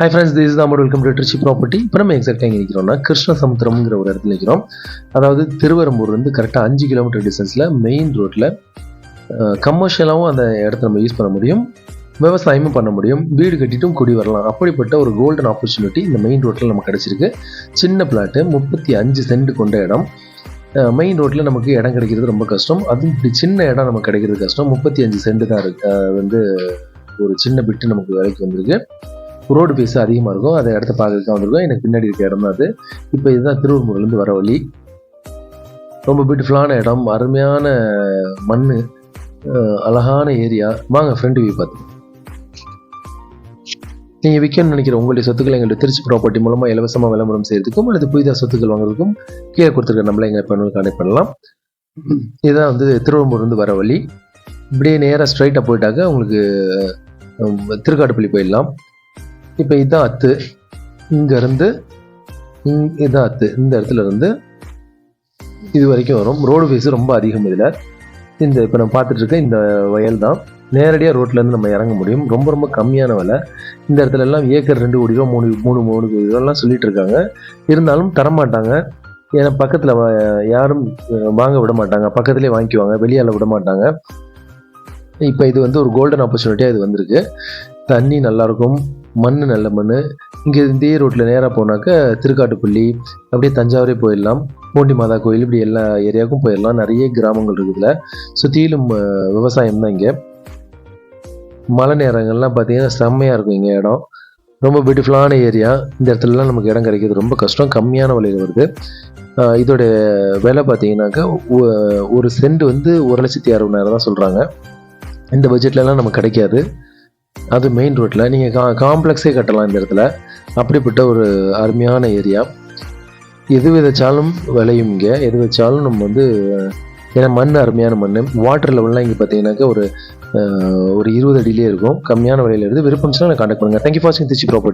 High friends this தான் welcome to Trichy property இப்போ நம்ம எக்ஸாக்டாக எங்கே நிற்கிறோம்னா கிருஷ்ணசமுத்திரம்ங்கிற ஒரு இடத்துல நிற்கிறோம் அதாவது திருவரம்பூர்லேருந்து கரெக்டாக அஞ்சு கிலோமீட்டர் டிஸ்டன்ஸில் மெயின் ரோட்டில் கமர்ஷியலாகவும் அந்த இடத்த நம்ம யூஸ் பண்ண முடியும். விவசாயமும் பண்ண முடியும். வீடு கட்டிட்டும் குடி வரலாம். அப்படிப்பட்ட ஒரு கோல்டன் ஆப்பர்ச்சுனிட்டி இந்த மெயின் ரோட்டில் நமக்கு கிடச்சிருக்கு. சின்ன பிளாட்டு முப்பத்தி அஞ்சு சென்ட் கொண்ட இடம். மெயின் ரோட்டில் நமக்கு இடம் கிடைக்கிறது ரொம்ப கஷ்டம். அதுவும் இப்படி சின்ன இடம் நமக்கு கிடைக்கிறது கஷ்டம். முப்பத்தி அஞ்சு சென்ட் தான் இருக்கு. வந்து ஒரு சின்ன பிட்டு நமக்கு விலைக்கு வந்திருக்கு. ரோடு பேஸ் அதிகமாக இருக்கும் அதை இடத்த பார்க்க வந்திருக்கும். எனக்கு பின்னாடி இருக்க இடம் தான் அது. இப்போ இதுதான் திருவள்ளூர்லேருந்து வர வழி. ரொம்ப பியூட்டிஃபுல்லான இடம் அருமையான மண் அழகான ஏரியா. வாங்க ஃப்ரெண்டு வியூ பார்த்து நீங்கள் விற்கணும்னு நினைக்கிற உங்களுடைய சொத்துக்களை எங்களுடைய திருச்சி ப்ராப்பர்ட்டி மூலமாக இலவசமாக விளம்பரம் செய்யறதுக்கும் அல்லது புதிதாக சொத்துக்கள் வாங்குறதுக்கும் கீழே கொடுத்துருக்க நம்மளை எங்களை பண்ணு கனெக்ட் பண்ணலாம். இதுதான் வந்து திருவம்பூர்லேருந்து வர வழி. இப்படியே நேராக ஸ்ட்ரைட்டாக போயிட்டாக்க உங்களுக்கு திருக்காட்டுப்பள்ளி போயிடலாம். இப்போ இதான் அத்து இங்கேருந்து இதான் அத்து இந்த இடத்துல இருந்து இது வரைக்கும் வரும். ரோடு ஃபேஸ் ரொம்ப அதிகம் இதில். இந்த இப்போ நம்ம பார்த்துட்டு இருக்க இந்த வயல் தான். நேரடியாக ரோட்லேருந்து நம்ம இறங்க முடியும். ரொம்ப ரொம்ப கம்மியான விலை. இந்த இடத்துல எல்லாம் ஏக்கர் ரெண்டு கோடி ரூபா மூணு மூணு மூணு கோடி ரூபாலாம் சொல்லிட்டு இருக்காங்க இருந்தாலும் தரமாட்டாங்க. ஏன்னா பக்கத்தில் யாரும் வாங்க விட மாட்டாங்க. பக்கத்துலேயே வாங்கிக்குவாங்க. வெளியால் விட மாட்டாங்க. இப்போ இது வந்து ஒரு கோல்டன் ஆப்பர்ச்சுனிட்டியாக இது வந்திருக்கு. தண்ணி நல்லாயிருக்கும் மண் நல்ல மண் இங்கே இதே ரோட்டில் நேராக போனாக்க திருக்காட்டுப்பள்ளி அப்படியே தஞ்சாவூரே போயிடலாம். பூண்டி மாதா கோயில் இப்படி எல்லா ஏரியாவுக்கும் போயிடலாம். நிறைய கிராமங்கள் இருக்குதுல. சுற்றிலும் விவசாயம் தான் இங்கே. மழை நேரங்கள்லாம் பார்த்தீங்கன்னா செம்மையாக இருக்கும் இங்கே இடம். ரொம்ப பியூட்டிஃபுல்லான ஏரியா இந்த இடத்துலலாம் நமக்கு இடம் கிடைக்கிறது ரொம்ப கஷ்டம். கம்மியான விலையில் வருது. இதோட விலை பார்த்தீங்கன்னாக்கா ஒரு சென்ட் வந்து ஒரு லட்சத்தி அறுபதாயிரம் தான் சொல்கிறாங்க இந்த பட்ஜெட்லலாம் நமக்கு கிடைக்காது. அது மெயின் ரோட்டில் நீங்கள் கா காம்ப்ளெக்ஸே கட்டலாம் இந்த இடத்துல. அப்படிப்பட்ட ஒரு அருமையான ஏரியா எது விதைச்சாலும் விளையும் இங்கே. எது வச்சாலும் நம்ம வந்து ஏன்னா மண் அருமையான மண். வாட்டர் லெவல்லாம் இங்கே பார்த்தீங்கன்னாக்கா ஒரு ஒரு இருபது அடியிலே இருக்கும். கம்மியான விலையில இருந்து விருப்பம் நான் கான்டாக்ட் பண்ணுங்கள் தேங்க்யூ ஃபார் வாட்சிங் திருச்சி ப்ராப்பர்ட்டி